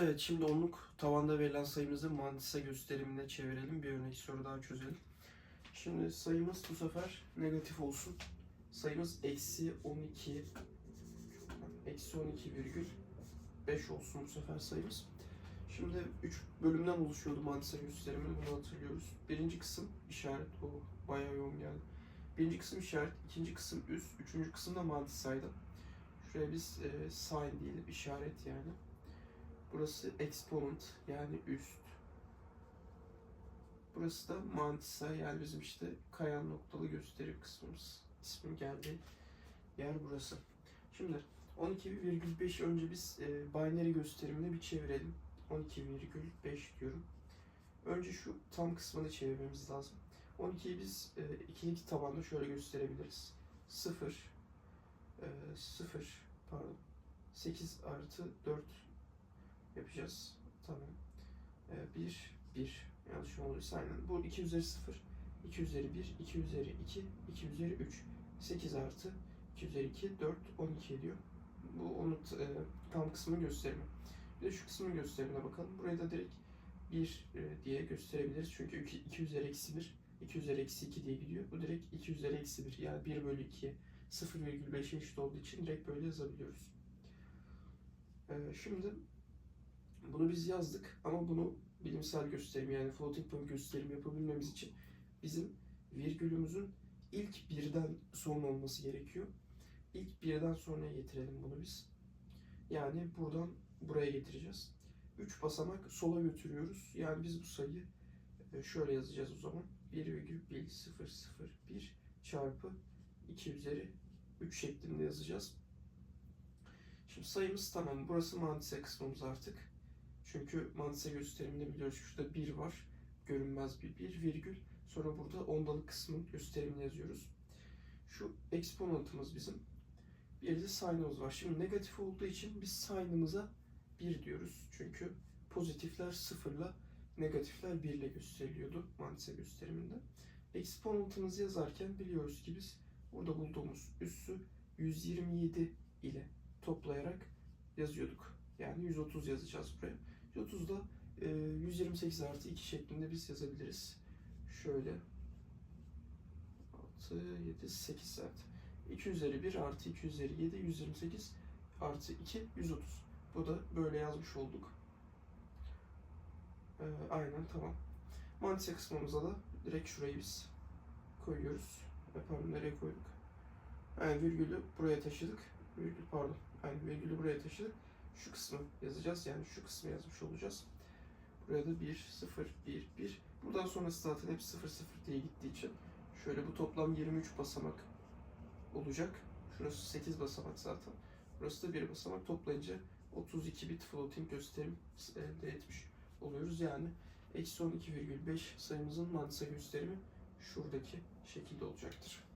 Evet şimdi onluk tavanda verilen sayımızı mantisa gösterimine çevirelim. Bir örnek soru daha çözelim. Şimdi sayımız bu sefer negatif olsun. Sayımız eksi 12 eksi 12 virgül 5 olsun bu sefer sayımız. Şimdi 3 bölümden oluşuyordu mantisa gösterimi bunu hatırlıyoruz. Birinci kısım işaret o bayağı yoğun geldi. Birinci kısım işaret, ikinci kısım üst, üçüncü kısım da mantisaydı. Şuraya biz e, sign diyelim işaret yani. Burası exponent yani üst. Burası da mantisa yani bizim işte kayan noktalı gösterim kısmımız. İsmin geldiği yer burası. Şimdi 12,5 önce biz e, binary gösterimine bir çevirelim. 12,5 diyorum. Önce şu tam kısmını çevirmemiz lazım. 12'yi biz e, ikinci tabanda şöyle gösterebiliriz. 0 e, 0 pardon 8 artı 4 yapacağız. Tamam. E, 1 1 yanlış olursa aynen. Bu 2 üzeri 0 2 üzeri 1 2 üzeri 2 2 üzeri 3 8 artı 2 üzeri 2 4 12 ediyor. Bu onun e, tam kısmını gösterimi. Bir de şu kısmın gösterimine bakalım. Burayı da direkt 1 e, diye gösterebiliriz. Çünkü 2, 2 üzeri eksi 1 2 üzeri eksi 2 diye gidiyor. Bu direkt 2 üzeri eksi 1 yani 1 bölü 2'ye 0,5'e eşit olduğu için direkt böyle yazabiliyoruz. E, şimdi bunu biz yazdık ama bunu bilimsel gösterim yani floating point gösterim yapabilmemiz için bizim virgülümüzün ilk birden sonra olması gerekiyor. İlk birden sonraya getirelim bunu biz. Yani buradan buraya getireceğiz. 3 basamak sola götürüyoruz. Yani biz bu sayıyı e, şöyle yazacağız o zaman. 1,1001 çarpı 2 üzeri 3 şeklinde yazacağız. Şimdi sayımız tamam. Burası mantise kısmımız artık. Çünkü mantise gösteriminde biliyoruz şurada 1 var. Görünmez bir 1 virgül. Sonra burada ondalık kısmın gösterimini yazıyoruz. Şu eksponantımız bizim. Bir de sign'ımız var. Şimdi negatif olduğu için biz sign'ımıza 1 diyoruz. Çünkü pozitifler 0 ile negatifler 1 ile gösteriliyordu mantise gösteriminde. Eksponantımızı yazarken biliyoruz ki biz burada bulduğumuz üssü 127 ile toplayarak yazıyorduk. Yani 130 yazacağız buraya. 130 da e, 128 artı 2 şeklinde biz yazabiliriz. Şöyle 6, 7, 8 saat. 2 üzeri 1 artı 2 üzeri 7, 128 artı 2, 130. Bu da böyle yazmış olduk. Ee, aynen tamam. Mantisa kısmımıza da direkt şurayı biz koyuyoruz. E, pardon nereye koyduk? Yani virgülü buraya taşıdık. Virgül pardon. Yani virgülü buraya taşıdık. Şu kısmı yazacağız. Yani şu kısmı yazmış olacağız. Buraya da 1, 0, 1, 1. Buradan sonrası zaten hep 0, 0 diye gittiği için şöyle bu toplam 23 basamak olacak. Şurası 8 basamak zaten. Burası da 1 basamak. Toplayınca 32 bit floating gösterim elde etmiş oluyoruz. Yani eksi 12,5 sayımızın mantısa gösterimi şuradaki şekilde olacaktır.